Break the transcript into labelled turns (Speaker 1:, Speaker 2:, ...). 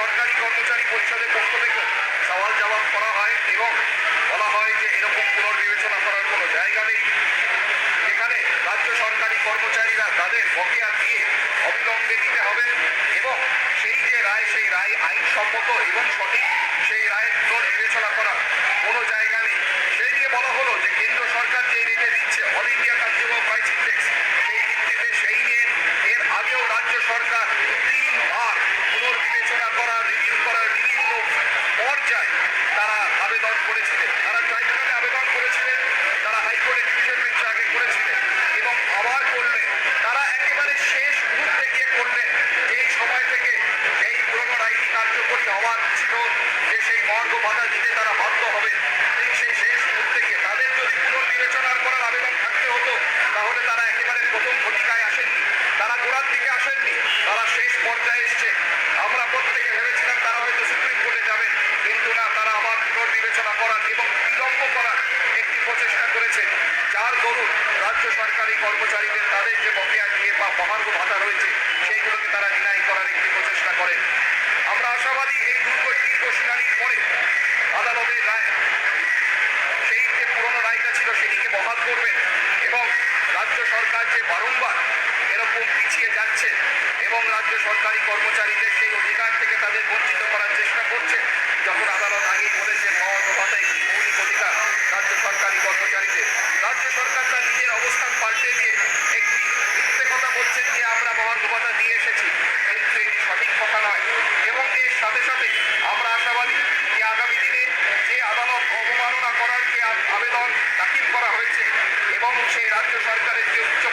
Speaker 1: সরকারি কর্মচারী পরিষদের পক্ষ থেকে সওয়াল জবাব করা হয় এবং বলা হয় যে এরকম পুনর্বিবেচনা করার কোনো জায়গা নেই। এখানে রাজ্য সরকারি কর্মচারীরা তাদের বকেয়া দিয়ে অবিলম্বে দিতে হবে এবং সেই যে রায়, সেই রায় আইনসম্মত এবং সঠিক, সেই রায়ের পুনর্বিবেচনা করা কোনো জায়গা নেই। সেই নিয়ে বলা হলো যে কেন্দ্র সরকার যে রেটে দিচ্ছে, all India consumer price index সেই ভিত্তিতে সেই নিয়ে এর আগেও রাজ্য সরকার তিনবার প্রথম ভূমিকায় আসেননি। তারা গোড়ার দিকে আসেননি। তারা শেষ পর্যায়ে এসছে। আমরা প্রত্যেকে ভেবেছিলাম তারা হয়তো সুপ্রিম কোর্টে যাবেন। কিন্তু না, তারা আবার পুনর্বিবেচনা করার এবং বিলম্ব করার একটি প্রচেষ্টা করেছে। যার দরুন রাজ্য সরকারি কর্মচারীদের তাদের যে বকেয়া দিয়ে বা মহার্ঘ ভাতা রয়েছে, সেইগুলোকে তারা ডিনাই করার একটি প্রচেষ্টা করে আমরা আশাবাদী এই দুর্গ দীর্ঘ শুনানির পরে আদালতের রায় সেই যে পুরনো রায়টা ছিল সেটিকে বহাল করবেন এবং রাজ্য সরকার যে বারংবার এরকম পিছিয়ে যাচ্ছে এবং রাজ্য সরকারি কর্মচারীদের সেই অধিকার থেকে তাদের বঞ্চিত করার চেষ্টা করছে। যখন আদালত আগেই বলেছে মহার্ঘ ভাতা মৌলিক অধিকার রাজ্য সরকারি কর্মচারীদের। রাজ্য সরকার তার নিজের অবস্থান পাল্টে দিয়ে একটি মিথ্যে কথা বলছেন যে, আমরা মহার্ঘ ভাতা দিয়ে এসেছি, কিন্তু এটি সঠিক কথা নয়। এবং এর সাথে সাথে আমরা আশাবাদী যে, আগামী দিনে যে আদালত অবমাননা করার যে আবেদন দাখিল করা হয়েছে এবং সেই রাজ্য সরকারের যে উচ্চ